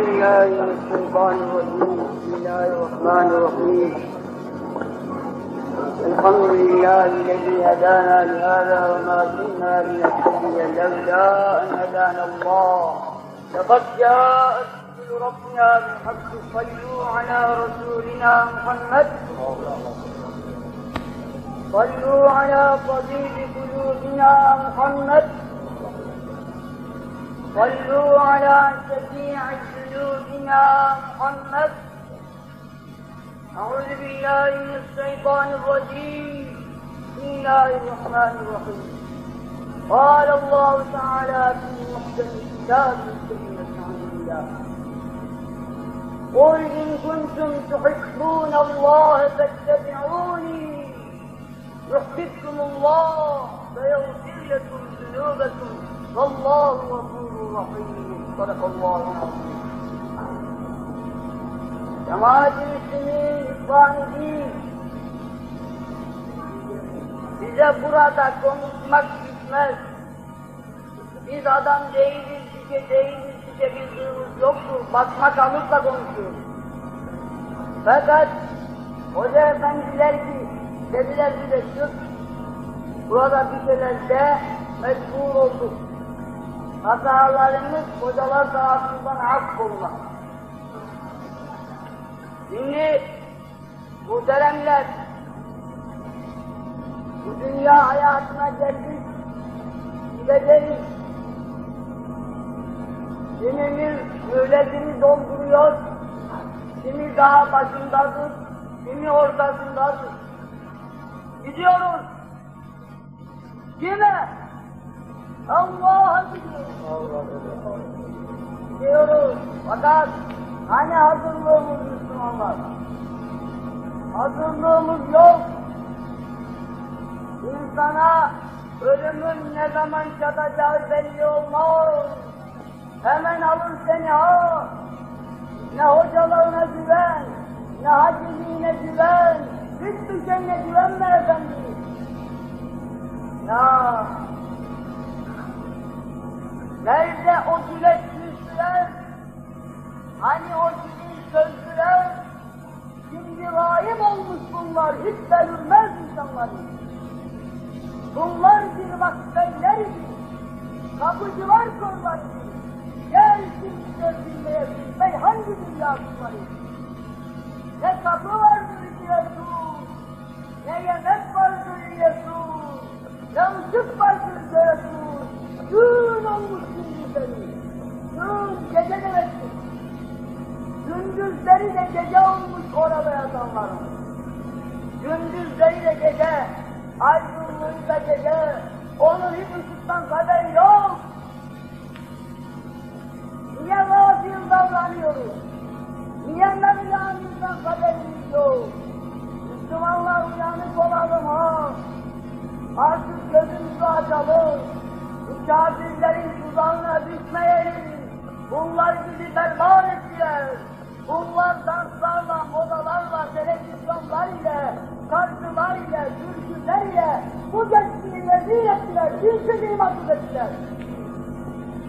بسم الله الرحمن الرحيم. الحمد لله الذي هدانا لهذا وما كنا لنهتدي لولا أن هدانا الله. لقد جاءت رسل ربنا بالحق صلوا على رسولنا محمد. صلوا على طبيب قلوبنا محمد. صلوا على شفيع ذنوبنا محمد. أعوذ بالله من الشيطان الرجيم. بسم الله الرحمن الرحيم. قال الله تعالى في محكم الكتاب الكريم الله قل إن كنتم تحبون الله فاتبعوني. يحببكم الله فيغفر لكم ذنوبكم. والله غفور رحيم صدق الله العظيم Cemaat-i Müslümin, İhvan-ı bize burada konuşmak bitmez. Biz adam değiliz, bir şey değiliz, bir şey bildiğimiz yoktur. Bakmak alıp da konuşuyoruz. Fakat Hoca efendiler ki dediler bize çık, burada bir şeylerde mecbur olduk. Hatalarımız hocalar tarafından affolunur. Şimdi muhteremler, bu dünya hayatına geldik, gideceğiz. Kimimiz mühletini dolduruyor, kimi daha başındadır, kimi ortasındadır. Gidiyoruz. Kime? Allah'a. Gidiyoruz. Fakat hani hazırlığımız Müslümanlar? Hazırlığımız yok. İnsana ölümün ne zaman çatacağı belli olmaz. Hemen alır seni ha. Ne hocalarına güven, ne haciliğine güven, hiçbir şeyine güvenme efendim. Ya, nerede o güleç yüzlüler, hani o dilin sözlüler, şimdi gayip olmuş bunlar, hiç belirmez insanlar. Bunlar bir vakfeyler idi, kapıcılar korlar Gel şimdi gördüğünmeye bilmey hangi dünya bunları? Ne kapı vardır gece olmuş orada yatanların. Gündüzleri de gece, aydınlığı da gece, onun hiç ışıktan haberi yok. Niye gafil davranıyoruz? Niye Mevlamızdan haberimiz yok? Müslümanlar uyanık olalım ha! Artık gözümüzü açalım! Bu kafirlerin tuzağına düşmeyelim! Bunlar bizi berbat ettiler! Bunlar danslarla, odalarla, televizyonlar ile, şarkılar ile, türküler ile bu gençliği rezil ettiler, bir imansız ettiler!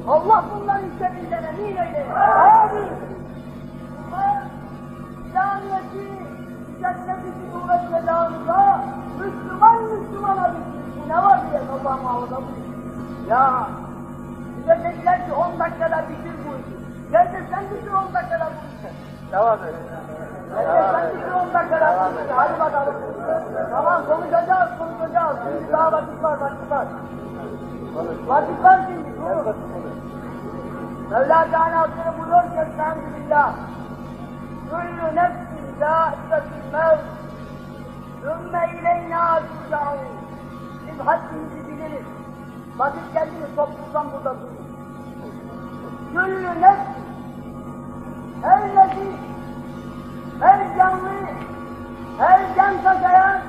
Allah bunların şerrinden emin eylesin. Amin. Bunlar İslamiyet'i, cenneti kuvvet vedağında Müslüman Müslümana bitmiş. Bu ne var diye Allah muhafaza. Ya bize dediler ki 10 dakikada bitir bu işi. Gel de sen bitir 10 dakikada bu işi. Devam et. Gel de sen bitir 10 dakikada bu işi. Hadi bakalım. Tamam konuşacağız, konuşacağız. Şimdi daha vakit var, vakit var. Vakit var şimdi, durun. Mevla Teala Hazretleri buyuruyor ki Estağfirullah. Kullu nefsin zâikatul mevt. Sümme ileyna turcaun. Biz haddimizi biliriz. Vakit geldi mi toplumdan burada dururuz. Kullu nefsin. Her nefis, her canlı, her can taşıyan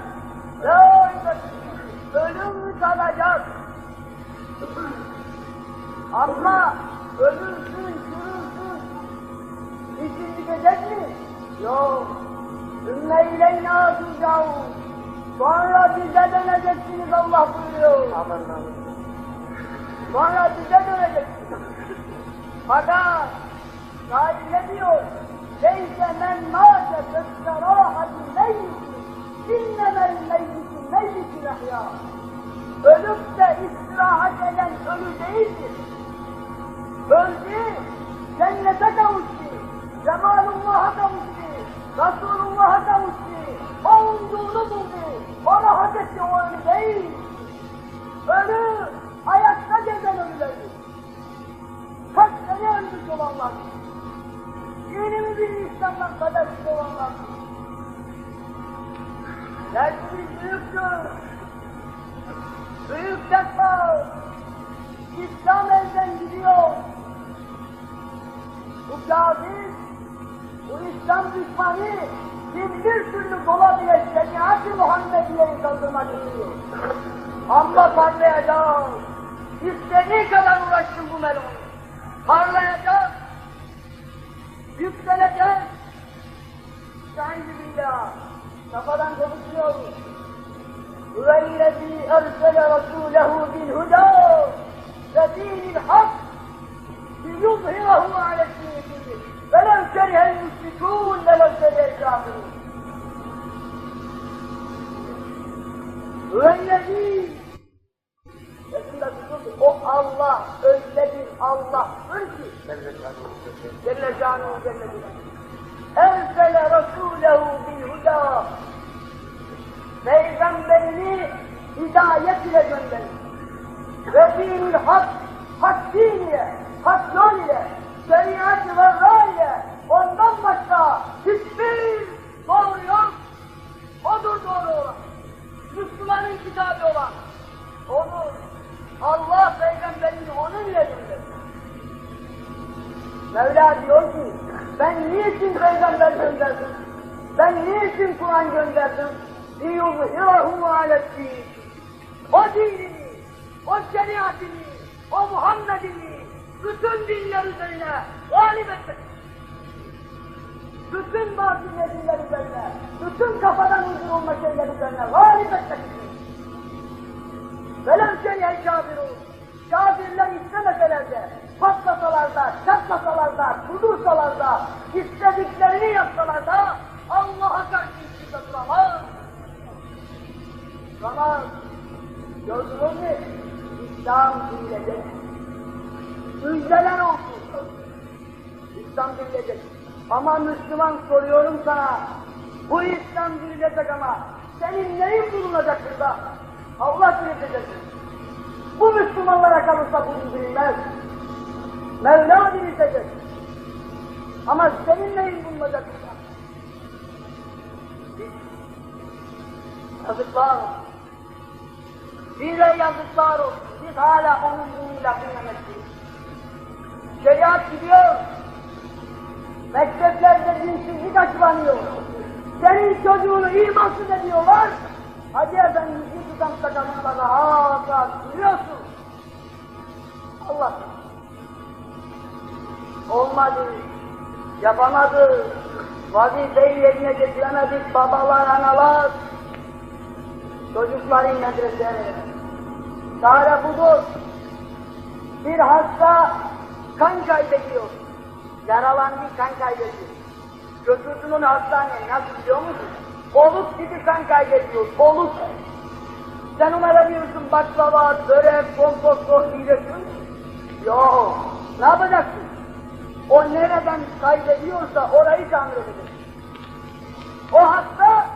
ölüm tadacak. Ama ölürsün, çürürsün. İşin bitecek mi? Yok. Ümme ileyna turcaun. Sonra bize döneceksiniz Allah buyuruyor. Amin. Sonra bize döneceksiniz. Fakat Şair ne diyor? Şeyse men mâse fesserâhati meyyitü, innemel meyyitü meyyitü lehya. Ölüp de istirahat eden ölü değildir. Öldü, cennete kavuştu, cemalullah'a kavuştu, Resulullah'a kavuştu, o umduğunu buldu, ona hak etti o ölü değil. Ölü, ayakta gezen ölüleri. Kaç sene ölmüş olanlar. Dinimi bir İslam'dan kadersiz olanlar. Dersimiz büyüktür. Büyük defa İslam elden gidiyor. Bu kafir, bu İslam düşmanı bin bir türlü dola bile şeriat-ı Muhammediye'yi kaldırmak istiyor. Amma parlayacak. İstediği kadar uğraşsın bu melon. Parlayacak. yükseleceğiz. Estaizu Kafadan konuşuyoruz. Hüvellezi ersele rasulehu bil huda ve dinil hak liyuzhirahu ala dinihi velev kerihel müşrikûn velev kerihel kafirûn. Hüvellezi Resulullah o Allah Allah'tır ki Celle Cânuhu Celle. Ersele Rasûlehu bil huda. Peygamberini hidayet ile gönderdi. Ve dinil hak, hak din ile, hak yol ile, şeriat ve ra ile ondan başka hiçbir doğru yok. Odur doğru olan. Müslümanın kitabı olan. Odur. Allah peygamberini onun ile. Mevla diyor ki, ben niçin peygamber gönderdim? Ben niçin Kur'an gönderdim? لِيُظْهِرَهُ عَلَى الدِّينِ O dinini, o şeriatini, o Muhammed'ini bütün dinler üzerine galip etmek. Bütün batıl dinler üzerine, bütün kafadan uydurulma şeyler üzerine galip etmek için. Velev şerihel kafirun. Kafirler istemeseler de, patlasalar da, çatlasalar da, kudursalar da, istediklerini yapsalar da, Allah'a karşı kimse duramaz. Duramaz. Gördünüz mü? İslam dinleyecek. Müjdeler olsun. İslam dinleyecek. Ama Müslüman soruyorum sana, bu İslam dinleyecek ama senin neyin bulunacak burada? Allah diretecek. Bu Müslümanlara kalırsa bu bilmez. Mevla diretecek. Ama senin neyin bulunacak burada? Yazıklar olsun. Bize yazıklar olsun. Biz hala onun diniyle dinlemekteyiz. Şeriat gidiyor. Mekteplerde dinsizlik açıklanıyor. Senin çocuğunu imansız ediyorlar. Hadi efendim bir tutam sakalınla rahat rahat duruyorsun. Allah. Olmadı. Yapamadı. Vazifeyi yerine getiremedik babalar, analar. Çocukların medreseye. Çare budur. Bir hasta kan kaybediyor. Yaralandı kan kaybediyor. Onu hastaneye. Nasıl biliyor musun? Oluk gibi kan kaybediyor. Oluk. Sen ona veriyorsun baklava, börek, komposto yiyeceksin. Yok. Ne yapacaksın? O nereden kaybediyorsa orayı tamir edeceksin. O hasta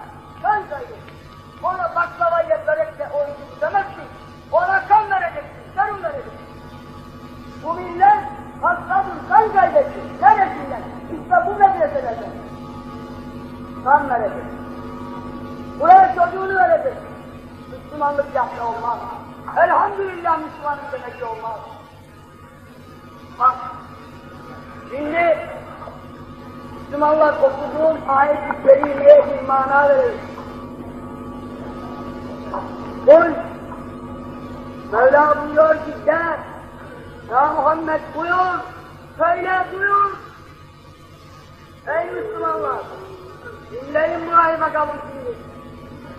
kan kaybediyor. Ona baklavayla, börekle oyunu demezsin. Ona kan vereceksin, serum vereceksin. Bu millet hastadır, kan kaybetsin. Neresinden? İşte bu medreselerden. Kan verecek. Buraya çocuğunu verecek. Müslümanlık yapma olmaz. Elhamdülillah Müslümanım demek olmaz. Şimdi Müslümanlar okuduğun ayet-i kerimeye bir mana verir. Kul, Mevla buyuruyor ki de, ya Muhammed buyur, söyle buyur. Ey Müslümanlar, dinleyin burayı bakalım şimdi.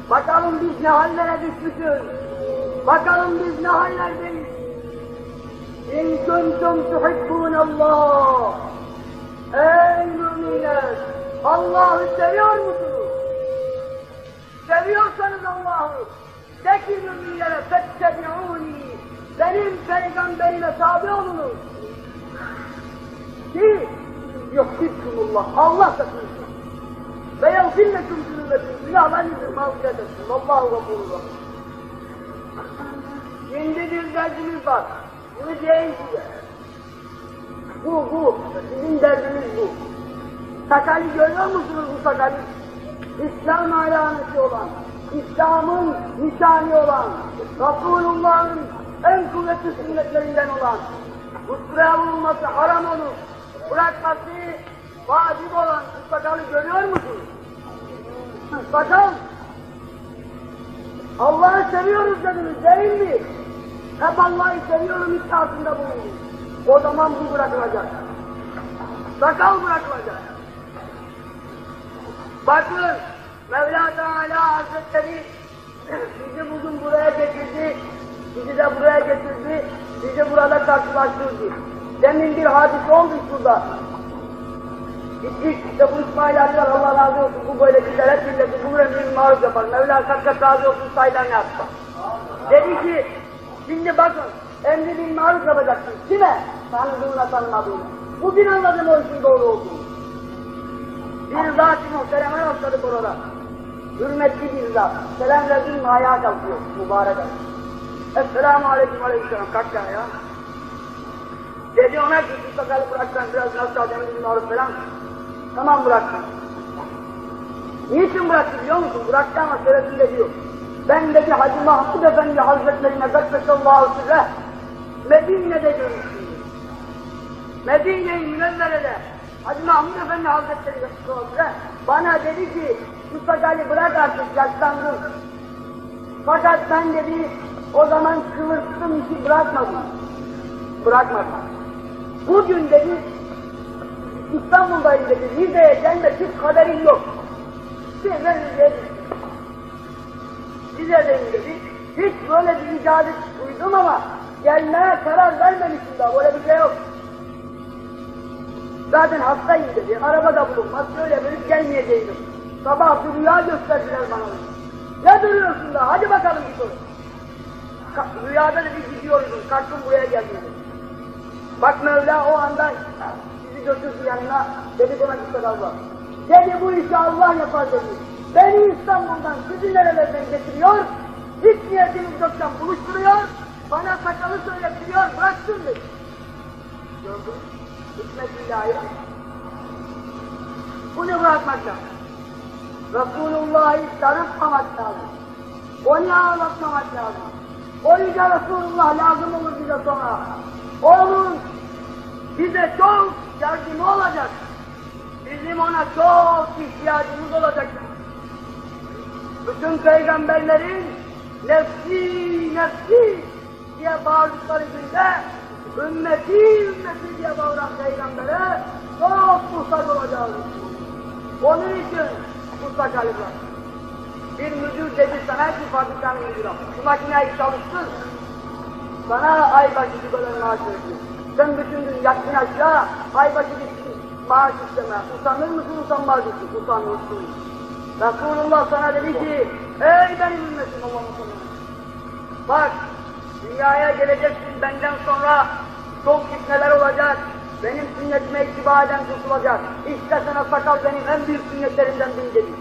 Bakalım biz ne hallere düşmüşüz. Bakalım biz ne hallerdeyiz. İn kuntum tuhibbunallah. Ey müminler! Allah'ı seviyor musunuz? Seviyorsanız bir müminlere fettebi'uni. Benim peygamberime tabi olunuz. Ki yuhibkumullah. Allah da sizin. Ve yagfirlekum zünübetin. Günahlarınızı mağfiret etsin. Allahu gafurur rahim. Şimdi bir derdimiz var. Bunu diyeyim size. Bu, bu. Sizin derdiniz bu. Sakali görüyor musunuz bu sakali? İslam alameti olan, İslam'ın nişani olan, Resulullah'ın en kuvvetli sünnetlerinden olan, Mutluya vurulması haram olur, bırakması vacip olan bu sakalı görüyor musunuz? Sakal, Allah'ı seviyoruz dediniz değil mi? Hep Allah'ı seviyorum iddiasında bulundunuz. O zaman bu bırakılacak. Sakal bırakılacak. Bakın Mevla Teala Hazretleri bizi bugün buraya getirdi, bizi de buraya getirdi, bizi burada karşılaştırdı. Demin bir hadise oldu şurada. Gittik işte bu İsmail abi Allah razı olsun bu böyle güzel hep milleti bulur emrin maruz yapar. Mevla kat kat razı olsun saydan yaptı. Dedi ki şimdi bakın emri bin maruz yapacaksın. Kime? Tanıdığına tanımadığına. Bugün anladım o işin doğru olduğunu. Bir zat-ı muhtereme rastladık orada. Hürmetli bir zat. Selam verdim mi ayağa kalkıyor mübarek. Esselamu aleyküm aleyküm kalk ya ya. Dedi ona ki bu sakalı bıraksan biraz nasıl adamın bir maruf falan. Tamam bıraktım. Niçin bıraktı biliyor musun? Bıraktı ama sebebini diyor. Ben dedi Hacı Mahmud Efendi Hazretlerine Bekbesallahu sirre Medine'de görmüştüm. Medine-i Münevvere'de Hacı Mahmud Efendi Hazretleri sirre bana dedi ki şu sakalı bırak artık yaşlandın. Fakat ben dedi o zaman kıvırttım işi bırakmadım. Bırakmadım. Bugün dedi İstanbul'dayım dedi. Rize'ye gelme hiç haberin yok. Bir ben Rize'deyim dedi. Hiç böyle bir icazet duydum ama gelmeye karar vermemişim daha. Böyle bir şey yok. Zaten hastayım dedi. Arabada bulunmaz. Şöyle böyle gelmeyeceğim. Sabah bir rüya gösterdiler bana. Ne duruyorsun da? Hadi bakalım git oraya. Rüyada da bir gidiyoruz. Kalktım buraya geldim dedi. Bak Mevla o anda bizi götürdü yanına. Dedi buna git Allah. Dedi bu işi Allah yapar dedi. Beni İstanbul'dan sizi nerelerden getiriyor. Hiç niyetimiz yoktan buluşturuyor. Bana sakalı söylettiriyor. Bıraksın dedi. Gördün mü? Hikmet ilahi. Bunu bırakmak lazım. Resulullah'ı darıtmamak lazım. Onu ağlatmamak lazım. O yüce Resulullah lazım olur bize sonra. Onun bize çok yardımı olacak. Bizim ona çok ihtiyacımız olacak. Bütün peygamberlerin nefsi nefsi diye bağırdıkları günde ümmeti ümmeti diye bağıran peygambere çok muhtaç olacağız. Onun için bu sakalılar. Bir müdür dedi sana ki fabrikanın müdürü, şu makineyi çalıştır, sana ay başı bir maaş verecek. Sen bütün gün yattın aşağı, ay başı bir maaş isteme. Utanır mısın, utanmaz mısın? Utanırsın. Resulullah sana dedi ki, ey benim ümmetim Allah'ın Bak, dünyaya geleceksin benden sonra çok fitneler olacak. Benim sünnetime ittiba eden kurtulacak. İşte sana sakal benim en büyük sünnetlerimden biri dedi.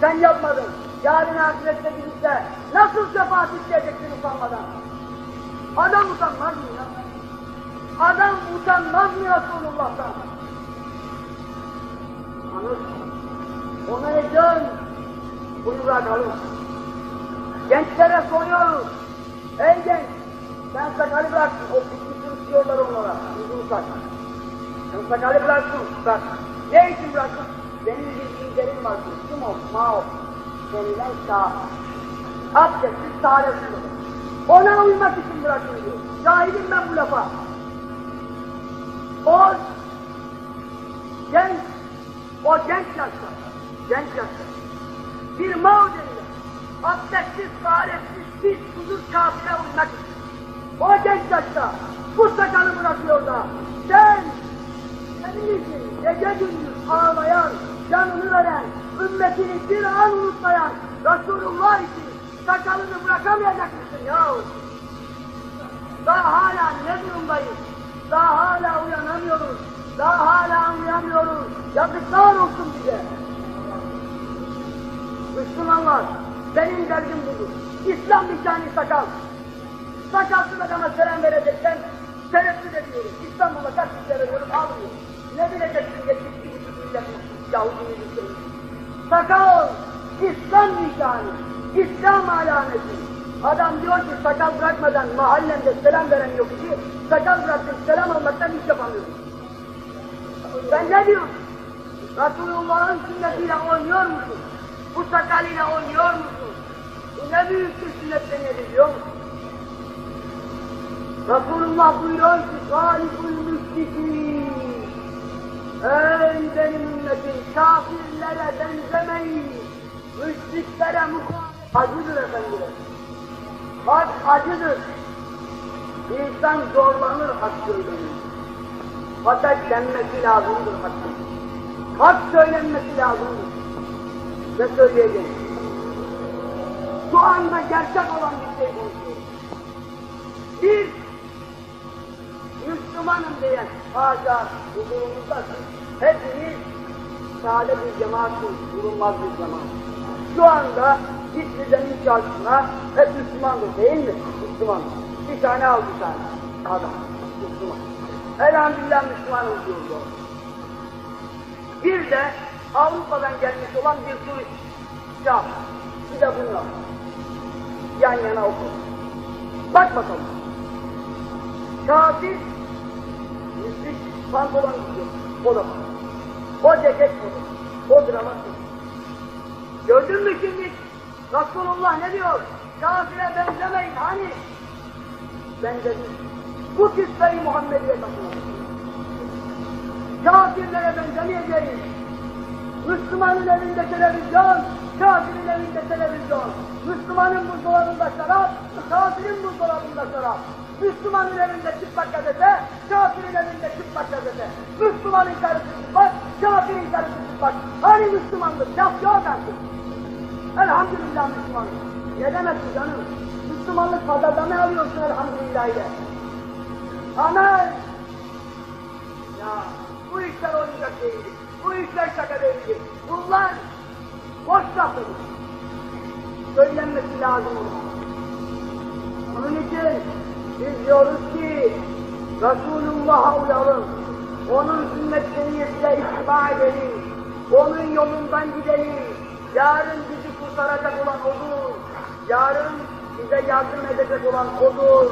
Sen yapmadın. Yarın ahirette gidip nasıl şefaat isteyeceksin utanmadan? Adam utanmaz mı ya? Adam utanmaz mı Resulullah'tan? Anır. Ona dön? Bunu bırakalım. Gençlere soruyoruz. Ey genç, sen sakalı bıraktın. O fitnisini diyorlar onlara. Uzun sak. Sen sakalı bıraktın. Bak. Ne için bıraktın? Benim bir liderim var. Kim o? Mao. Denilen şah. Abdestsiz, olur. Ona uymak için bırakın diyor. Cahilim ben bu lafa. O genç, o genç yaşta, genç yaşta bir denilen, abdestsiz, faretsiz, pis, huzur kafire uymak. O genç yaşta bu sakalı bırakıyor da sen, senin için gece gündüz ağlayan, canını veren, ümmetini bir an unutmayan Resulullah için Sakalını bırakamayacak mısın ya? Daha hala ne durumdayız? Daha hala uyanamıyoruz. Daha hala anlayamıyoruz. Yazıklar olsun bize. Müslümanlar, benim derdim budur. İslam nişanı sakal. Sakalsız adama selam vereceksen tereddüt ediyorum. İstanbul'a kaç kişiye veriyorum almıyor. Ne bileceksin yetmiş bir buçuk millet Yahudi Müslüman. Sakal, İslam nişanı, İslam alameti. Adam diyor ki sakal bırakmadan mahallemde selam veren yok ki, sakal bıraktım selam almaktan hiç yapamıyorum. Sen ne diyorsun? Resulullah'ın sünnetiyle oynuyor musun? Bu sakalıyla oynuyor musun? Bu ne büyük bir sünnetten biliyor musun? Resulullah buyuruyor ki Salihul müşrikin Ey benim ümmetim kafirlere benzemeyin. Müşriklere muhalefet Acıdır efendiler Hak acıdır. İnsan zorlanır hak söylenir Fakat denmesi lazımdır hakkın. Hak söylenmesi lazımdır Ne söyleyeceğim Şu anda gerçek olan bir şey Bir Müslümanım diyen haşa huzurumuzda hepimiz sade bir cemaatiz, bulunmaz bir cemaat. Şu anda git zemin çarşısına hep Müslümandır değil mi? Müslüman. Bir tane al bir tane. Adam. Müslüman. Elhamdülillah Müslümanım diyordu. Bir de Avrupa'dan gelmiş olan bir turist. Ya bir de bunu al. Yan yana oku. Bak bakalım. Kafir, müzik, pantolon giyiyor. O da var. O ceket o. O dramat Gördün mü şimdi? Resulullah ne diyor? Kafire benzemeyin hani? Benzedim. Bu kısayı Muhammed'e takılır. Kafirlere benzemeyeceğiz. Müslümanın elinde televizyon, kafirin elinde televizyon. Müslümanın buzdolabında şarap, kafirin buzdolabında şarap. Müslümanın elinde çıplak gazete, kafirin elinde çıplak gazete. Müslümanın karısı çıplak, kafirin karısı çıplak. Hani Müslümanlık? Yap yok artık. Elhamdülillah Müslümanlık. Ne demeksin canım? Müslümanlık pazarda mı alıyorsun elhamdülillah ile? Amel! Ya bu işler olacak değil. Bu işler şaka değil. Bunlar boş lafıdır. Söylenmesi lazım. Onun için biz diyoruz ki Resulullah'a uyalım. Onun sünnetlerine ittiba edelim. Onun yolundan gidelim. Yarın bizi kurtaracak olan odur. Yarın bize yardım edecek olan odur.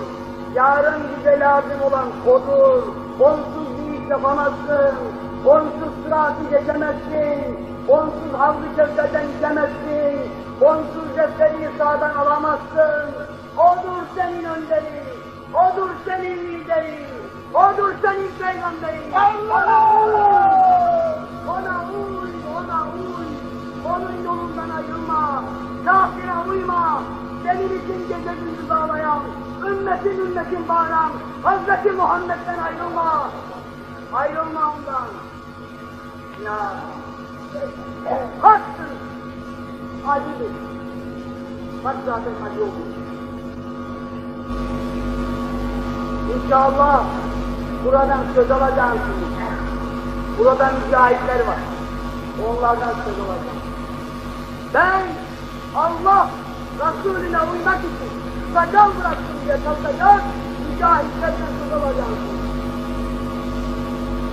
Yarın bize lazım olan odur. Onsuz bir iş yapamazsın. Onsuz sıratı geçemezsin. Onsuz havlu köfteden gidemezsin. Onsuz defteri sağdan alamazsın. Odur senin önderin. Odur senin liderin. Odur senin peygamberin. Allah! Ona uy, ona uy. Onun yolundan ayrılma. Kafire uyma. Senin için gece gündüz ağlayan, ümmetin ümmetin bağıran, Hazreti Muhammed'den ayrılma. Ayrılma ondan. Ya. Haktır. Acıdır. Bak zaten acı olur. İnşallah buradan söz alacaksınız. Burada mücahitler var. Onlardan söz alacağım. Ben Allah Resulüne uymak için sakal bıraktım diye kalkacak, mücahitlerden söz alacağım.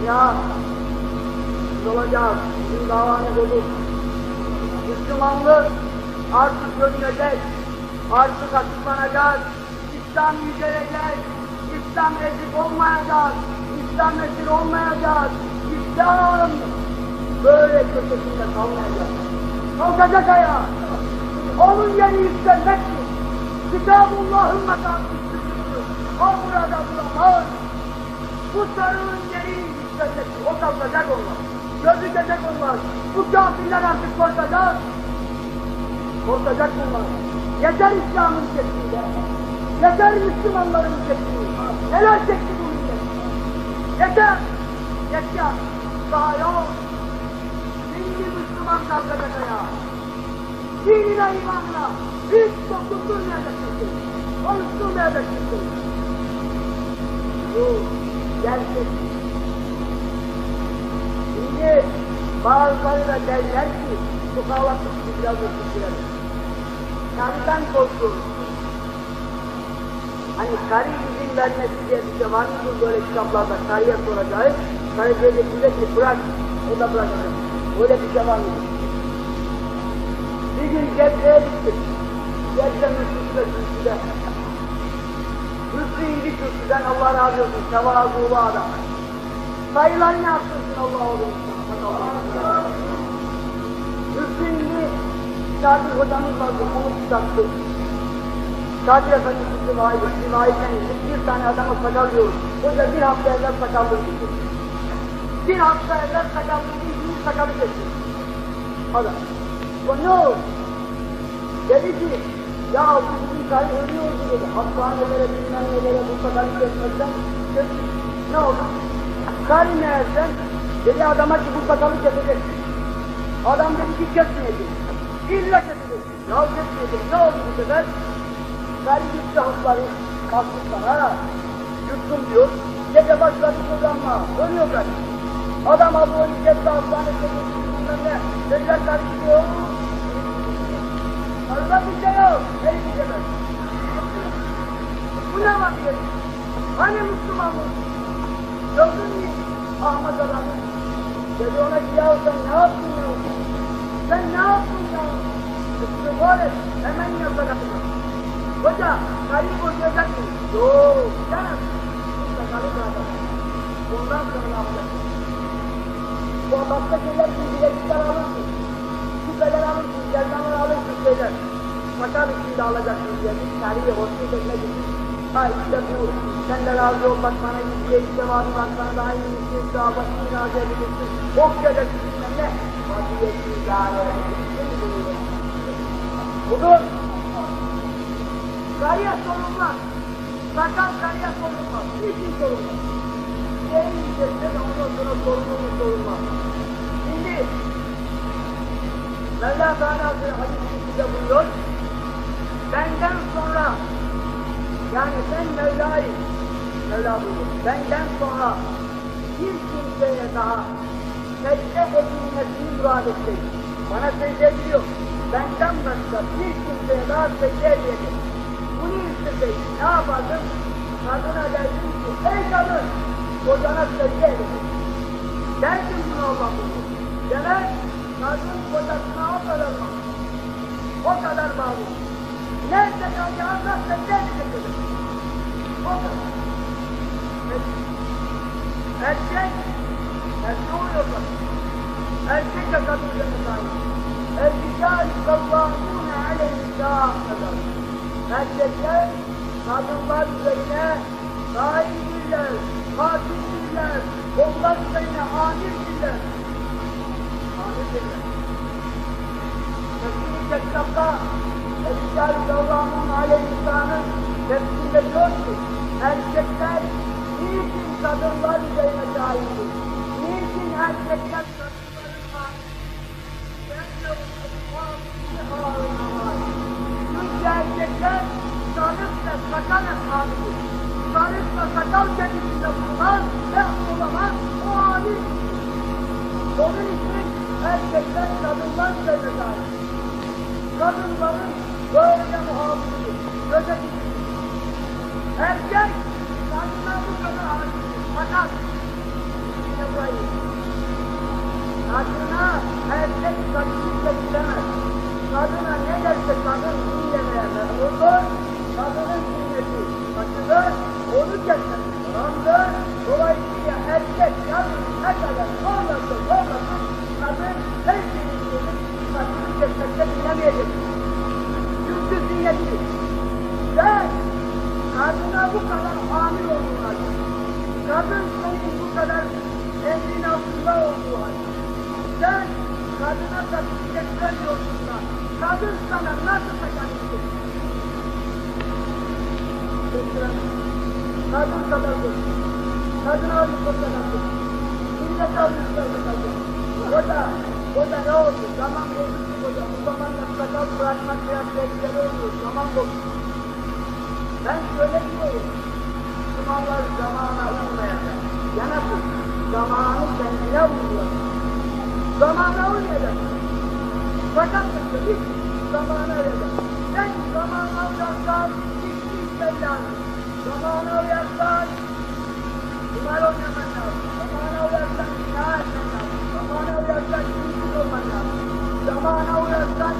Ya, söz olacağız, bizim davanı olur. Müslümanlık artık görünecek, artık açıklanacak, İslam yücelecek, İslam ezik olmayacak, İslam esir olmayacak, İslam böyle köşesinde kalmayacak. Kalkacak ayağa. Onun yeri yükselmektir. Kitabullah'ın makamı üstündür. O burada duramaz. Bu sarığın yeri yükselecektir. O kalkacak onlar. Gözükecek onlar. Bu kafirler artık korkacak. Korkacak bunlar. Yeter İslam'ın çektiğinde. Yeter Müslümanların çektiği. Neler çekti bu millet? Yeter. Yeter. Daha yok. Şimdi Müslüman kalkacak ayağa. Dinine imanla, Hiç dokundurmayacaksın. Konuşturmayacaksın. Bu gerçek. Şimdi bazıları derler ki bu kahvaltı biraz ötüştürelim. Karıdan korkuyoruz. Hani karı izin vermesi diye bir şey var mı böyle kitaplarda karıya soracağız. Karı diyecek bize ki bırak, o da bırakacak. Öyle bir şey var mı? Bir gün Gebze'ye gittik. Gebze Müslü'de, Müslü'de. Müslü indi kürsüden Allah razı olsun, tevazuğlu adam. Sayılarını arttırsın Allah olur. İndi, Şakir hocamız vardı, onu tutattı. Şakir Efendi tuttu vahiydi, bir tane adama sakal diyoruz. Hoca bir hafta evvel sakallı. Bir hafta evvel sakallı gitti, bir sakalı geçti. Adam. O ne oldu? Dedi ki, ya bu bizim karı ölüyordu dedi. Hastanelere bilmem nelere bu kadar kesmekten dedi. Ne oldu? Karı meğersen dedi adama ki bu sakalı kesecek. Adam dedi ki kesmeyecek. İlla kesecek. Ya kesmeyecek. Ne oldu bu sefer? Gitti hapları, kalkmışlara. Yuttum diyor. Gece başladı kullanma. Ölüyor karı. Adam abi o gitti hastaneye bilmem ne. Dediler karı gidiyor. Allah bir şey yok. Her bir şey. Bu ne vakit? Hani Müslüman mı? Gördün mü Ahmet adamı? Dedi ona ki ya sen ne yaptın ya? Sen ne yaptın ya? İstiğfar et. Hemen yapacak. Hoca, karıyı boşayacak mı? Yok, canım. Karı bırakacak. Ondan sonra ne yapacaksın? Bu başka şeyler bilgiler alırsın küpeler alırsın, gerdanlar alırsın şeyler. Makam içinde alacaksın diye bir tarihi hoşnut etmek için. Ha işte bu, sen de razı ol bak bana yüzüye işte var var sana daha iyi daha başını razı edebilirsin. Geleceksin bilmem ne. Vaziyetini idare. Budur. Karıya sorulmaz. Sakal karıya sorulmaz. Niçin sorulmaz? Yerin içerisinde de ondan sonra sorulur mu sorulmaz. Şimdi Mevla Teala hadisinde buyuruyor, benden sonra, yani ben Mevla'yı, Mevla buyuruyor, benden sonra bir kimseye daha secde edilmesini murad etseydi, bana secde ediliyor, benden başka bir kimseye daha secde edecek. Bunu isteseydi, ne yapardım? Kadına derdim ki, ey kadın, kocana secde edecek. Derdim bunu Allah buyuruyor. Demek, kadın kocasına o kadar bağlı. O kadar bağlı. Nerede kalacağını secde edecek. O kadar. Erkek, erkek. Erkek de kadın üzerine sahip. Erkekler sallamune aleyhisselam kadar. Erkekler kadınlar üzerine sahiptirler, katildirler, onlar üzerine amirdirler. Amirdirler. Kesinlikle kitapta Erkekler sallamune aleyhisselamın tefsirinde diyor ki, erkekler niçin kadınlar üzerine sahiptir? Niçin erkekler kadınların Çünkü erkekler sarık ve sakala sahibi. Sarık ve sakal kendisinde bulunan ve olamaz o amir. Onun için erkekler kadınlar üzerine. Kadınların böyle muhafızı, gözeticidir. Erkek kadına bu kadar aşık. Fakat yine burayı Kadına erkek kadınlıkla gidemez. Kadına ne derse kadın memurdur. Kadının sünneti kaçılır, onu kesmek haramdır. Dolayısıyla erkek kadın ne kadar olmasın olmasın kadın her şeyin yedir. Kadını kesmekte dinlemeyecek. Çünkü ziyneti. Sen bu kadar olduğun halde, kadın senin bu kadar emrin altında olduğu halde, sen kadına tatbik etmiyorsun da, kadın sana nasıl sakatlık Kadın sakatlık. Kadın o sakatlık. Millet. O da, o da ne oldu? Zaman bozuldu o da. Bu zamanla sakal bırakmak biraz tehlikeli oluyor. Zaman bozuluyor. Ben şöyle diyorum. Müslümanlar zamana uymayacak. Yanasın. Zamanı kendine uyuyor. Zamana uymayacak. Fakat hiç zamana uyacak. Sen zamana uyarsan hiçbir şey lazım. Zamana uyarsan kumar oynaman lazım. Zamana uyarsan günah etmen lazım. Zamana uyarsan kimsiz olman lazım. Zamana uyarsan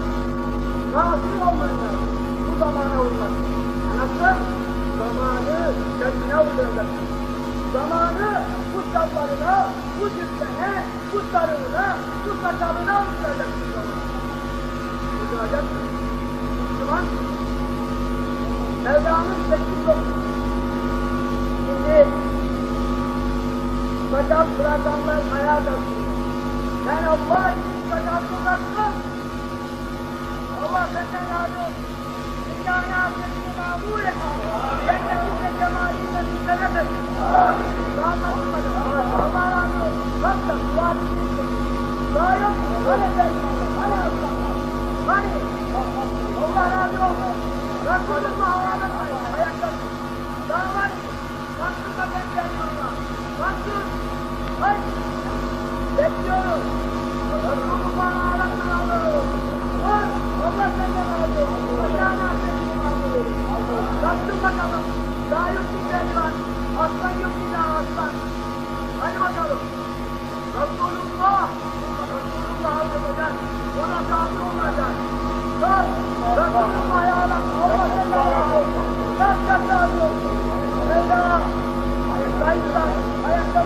kafir olman lazım. Bu zamana uymak. Nasıl? Zamanı kendine uyacaksın. Zamanı bu şalvarına, bu cübbene, bu sarığına, bu sakalına uyacaksın zamanı. Uyacaksın. Müslüman, Mevla'nın sessiz olsun. Şimdi sakal bırakanlar ayağa kalksın. Ben Allah için sakal bıraktım. Allah senden razı olsun. Dünyaya affetini mamur et. Cennetinde cemaline müstelef et. Rahmetullah. Allah razı olsun. Bak da dua edin. Daha yok mu? Hani ben? Hani Allah? Hani? Allah razı olsun. Resulullah havale koyun. Ayakta. Daha var mı? Baktın da ben geliyorum. Baktın. Haydi. Bekliyorum. Resulullah'ın ağlatını alıyorum. Var. Allah senden razı olsun. Affetini mamur et. Baktın bakalım. Daha yok kimleri var. Aslan yok bir aslan. Hadi bakalım. Resulullah. Resulullah alacak. Ona tabi olacak. Bak. Resulullah ayağına. Allah senden razı olsun. Bak sen razı olsun. Mevla. Ayakta Ayakta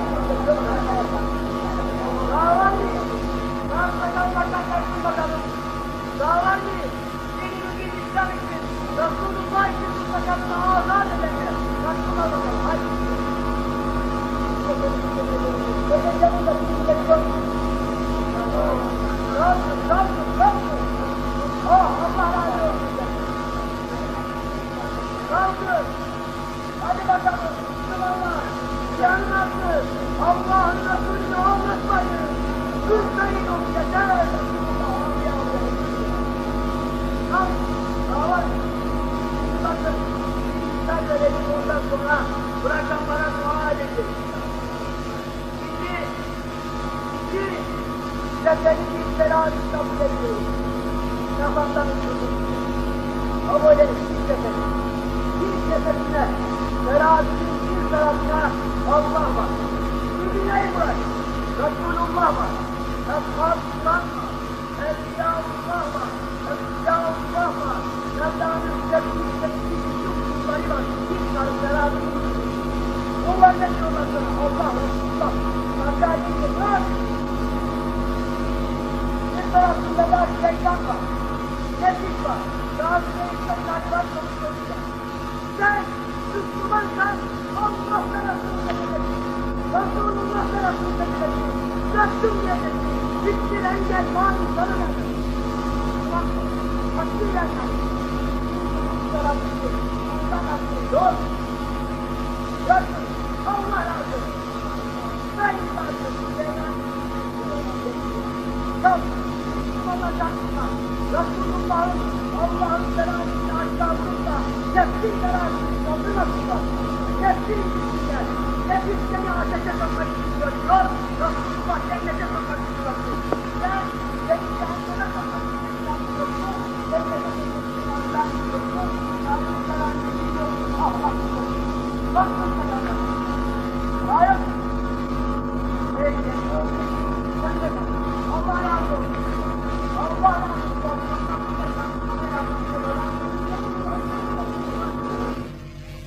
Daha var mı? Daha sakal sakal baksın bakalım. Daha var mı? Yeni bir İslam için. Resulullah için bu sakalını azat Thank. Bıraktım diyeceksin. Bittir engel mani ne? Bak, hakkıyla. Bir tarafında. Allah hakkı yok. Bakın, Allah razı olsun. Ben razı olsun. Çok, olacaklar. Resulullah'ın, Allah'ın selamını nefsin selamını kaldırmasınlar.